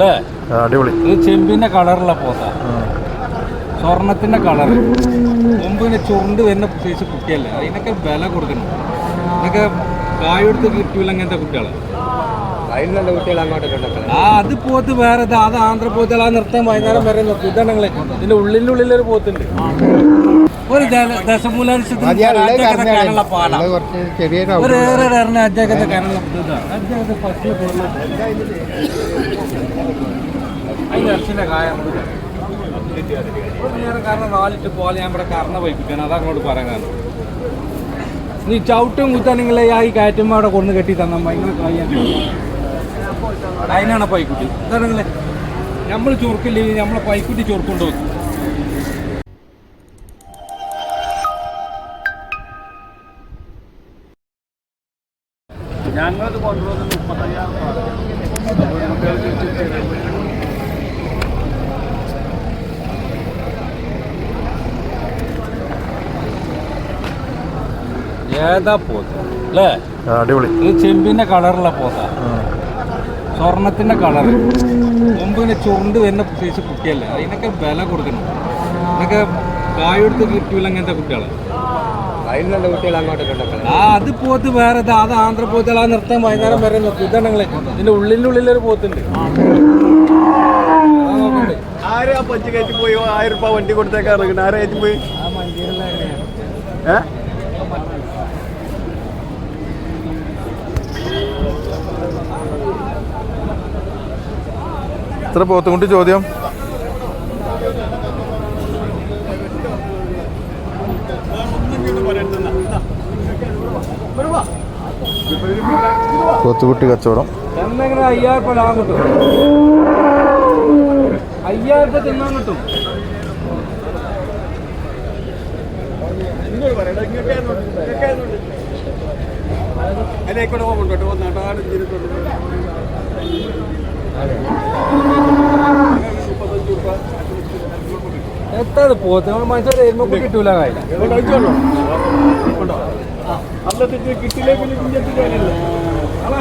അല്ലേ? അടിപൊളി. ഇത് ചെമ്പിന്റെ കളറുള്ള പോത്ത. സ്വർണത്തിന്റെ കളർ മുമ്പ് ഇങ്ങനെ ചുരുണ്ട് വരുന്ന പ്രത്യേകിച്ച് കുട്ടിയല്ലേ. അതിനൊക്കെ വില കൊടുക്കണം. ഇതൊക്കെ കായെടുത്ത് കിട്ടൂല അങ്ങനത്തെ കുട്ടികളെ. ആ അത് പോത്ത് വേറെ അത് ആന്ധ്രപോത്തുകൾ ആ നൃത്തം വൈകുന്നേരം വരെ നിർത്തും. ഇതാണ് ഇതിന്റെ ഇതിന്റെ ഉള്ളിന്റെ ഉള്ളിലൊരു പോത്തുണ്ട്. ഒരു ദ- ദശമൂലാംശത്തിന് കാനുള്ള പാല. കുറച്ച് ചെറിയ ഒരു ഏറെ അജ്ജകത്തെ കാനുള്ള ഇതാണ് അജ്ജകത്തെ ഫസ്റ്റ് കായ. ഒരു നേരം കാരണം നാലിട്ട് പോലെ ഞാൻ ഇവിടെ കറന്ന അതാ അങ്ങോട്ട് പറയാനാണ്. നീ ചവിട്ടും കുത്താൻ നിങ്ങളെ ആ ഈ കയറ്റുമ്പോൾ അവിടെ കൊണ്ടു കെട്ടി തന്ന ഭയങ്കര കഴിയാൻ അതിനാണ് പൈക്കുട്ടി. നിങ്ങളെ നമ്മൾ ചുരുക്കില്ലെങ്കിൽ നമ്മളെ പൈക്കുട്ടി ചുരുക്കൊണ്ട് വെക്കും ഞങ്ങളത് കൊണ്ടുവന്നത് മുപ്പത്തയ്യായിരം ഏതാ പോത്ത്? അല്ലേ? അടിപൊളി. ഇത് ചെമ്പിന്റെ കളറുള്ള പോത്ത. സ്വർണത്തിന്റെ കളർ. മുമ്പ് ഇങ്ങനെ ചുരുണ്ട് വരുന്ന പ്രത്യേകിച്ച് കുട്ടിയല്ലേ? അതിനൊക്കെ വില കൊടുക്കണം. ഇതൊക്കെ കായെടുത്ത് കിട്ടൂല അങ്ങനത്തെ കുട്ടികളെ. ആ അത് പോത്ത് വേറെ അത് ആന്ധ്രപോത്തുകൾ ആ നൃത്തം വൈകുന്നേരം വരെ ഇതാണ് നിങ്ങൾ ഇതിന്റെ ഉള്ളിന്റെ ഉള്ളിലൊരു പോത്തുണ്ട്. അതാ നോക്കണ്ടേ. ആരാ പഞ്ച് കയറ്റി പോയി? ആയിരം രൂപ വണ്ടി കൊടുത്തേക്കാ ഇറങ്ങുന്നത്. ആരാ കയറ്റി പോയി? ആ പോത്തും കൊണ്ട് ഇത്ര ചോദ്യം. പോത്തുകുട്ടി കച്ചവടം. എന്നെങ്ങനെ അയ്യായിരം രൂപ ലാഭം കിട്ടും? അയ്യായിരം രൂപ തിന്നാൻ കിട്ടും. അതിലേക്കൂടെ കൊണ്ടോട്ട് വന്നാട്ടാണ് ഇതിനെ എത്ര മുപ്പത്തഞ്ച് നമ്മൾ കിട്ടൂല കാര്യം. അന്നത്തെ കിട്ടിയില്ലേ പിന്നെ കുഞ്ഞത്തില്ല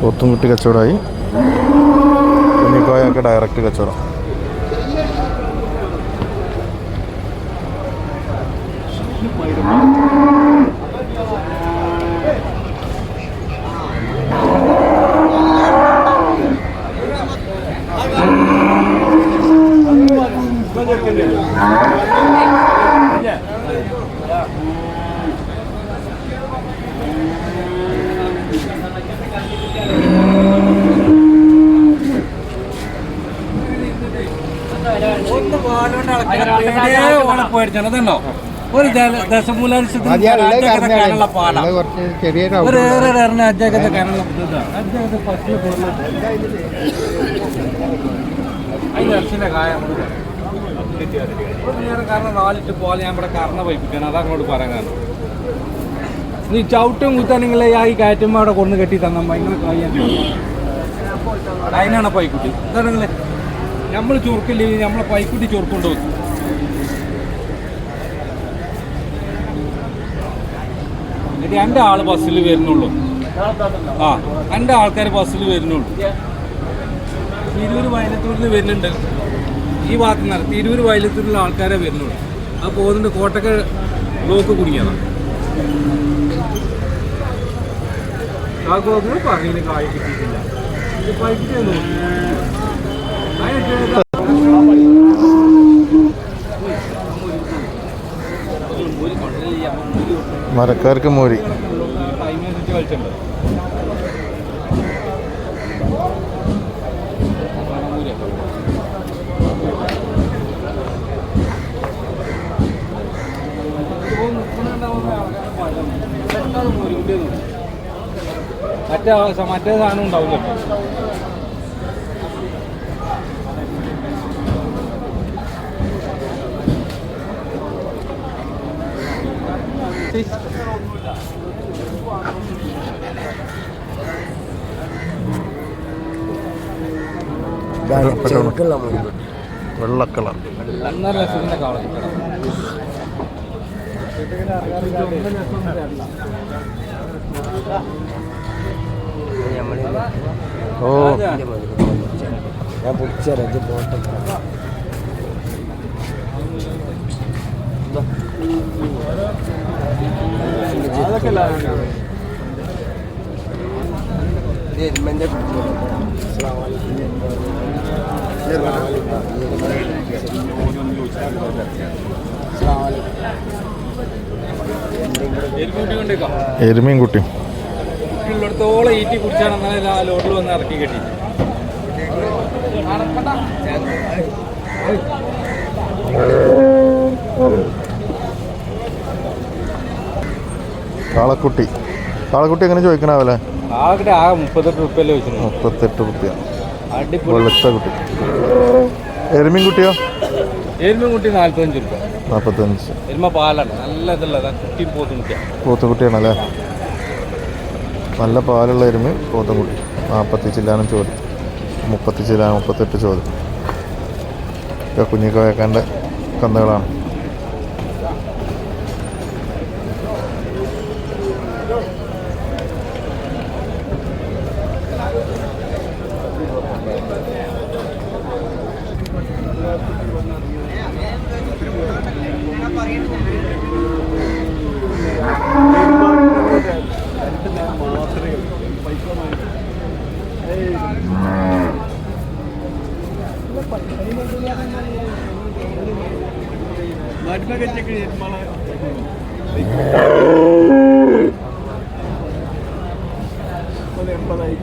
പോത്തുംകുട്ടി കച്ചവടമായി കുഞ്ഞിക്കോയൊക്കെ ഡയറക്റ്റ് കച്ചവടം Thank വാലോണ്ട് അതല്ലോ ഒരു ദ- ദശമൂലാംശത്തിന് അജ്ജകത്തെ കാനുള്ള പാല കുറച്ച് ചെറിയ ഒരു ഏറെ എറിഞ്ഞ അജ്ജകത്തെ കാനുള്ള ഇതാണ് അജ്ജകത്തെ ഫസ്റ്റ് പോലുള്ള അതിന്റെ ഇറച്ചിന്റെ കായ കാരണം നാലിട്ട് പോലെ ഞാൻ ഇവിടെ കറന്ന വൈപ്പിക്കാൻ അതാ അങ്ങോട്ട് പറയാൻ കാരണം. നീ ചവിട്ടും കുത്താൻ നിങ്ങളെ ആ ഈ കയറ്റുമ്പോൾ അവിടെ കൊണ്ടു കെട്ടി തന്ന ഭയങ്കര കഴിയാൻ അതിനാണ് പൈക്കുട്ടി. എന്താണ് നിങ്ങളെ. നമ്മൾ ചുരുക്കില്ലെങ്കിൽ നമ്മളെ പൈക്കുട്ടി ചുരുക്കൊണ്ട് വെക്കും ഇത് എന്റെ ആൾ ബസ്സിൽ വരുന്നുള്ളൂ. ആ എന്റെ ആൾക്കാർ ബസ്സിൽ വരുന്നുള്ളൂ. തിരൂർ വയനത്തൂരിൽ വരുന്നുണ്ട്. ഈ ഭാഗത്ത് നിന്നാണ് തിരൂർ വയലത്തൂരിലുള്ള ആൾക്കാരെ വരുന്നുള്ളൂ. അത് പോകുന്നുണ്ട് കോട്ടക്ക ബ്ലോക്ക് കുടുങ്ങിയതാണ് ആ പറഞ്ഞു കായ് കിട്ടിയിട്ടില്ല. മരക്കാർക്ക് മോരി. കളിച്ചിട്ടുണ്ട് മറ്റേ മറ്റേ സാധനം ഉണ്ടാവില്ല വെള്ള കളർ. ഒന്നര ലക്ഷത്തിന്റെ കവള കിട്ടണം ഞാൻ പിടിച്ചറിയാം പോട്ടെ അതൊക്കെ എരിക്കൂട്ടി കൊണ്ടേക്കാം എരുമയും കുട്ടിയും കുട്ടിയുള്ളിടത്തോളം ഈറ്റി കുടിച്ചാണ് എന്നാലും ആ ലോഡിൽ വന്ന് ഇറക്കി കെട്ടി. കാളക്കുട്ടി. കാളക്കുട്ടി എങ്ങനെ ചോദിക്കണാവല്ലേ ആകെ ആ മുപ്പത്തെട്ട് റുപ്യല്ലേ വെച്ചിട്ടുണ്ട് മുപ്പത്തെട്ട് റുപ്യ വെളുത്ത കുട്ടി. എരുമീൻ കുട്ടിയോ എരുമീൻ കുട്ടി നാല്പത്തഞ്ച് റുപ്യ നാൽപ്പത്തഞ്ച് എരുമ പാലാണ്. നല്ല ഇതുള്ളത് കുട്ടി പോത്തും പോത്തുകുട്ടിയാണല്ലേ? നല്ല പാലുള്ള എരുമ പോത്തുകുട്ടി. നാൽപ്പത്തി ചില്ലാണ് ചോദ്യം. മുപ്പത്തി ചില്ലാണ് മുപ്പത്തെട്ട് ചോദ്യം. ഒക്കെ കുഞ്ഞിക്കോയക്കാന്റെ കന്നുകളാണ്. Thank ചെക്ക് നമ്മളെ എൺപതായി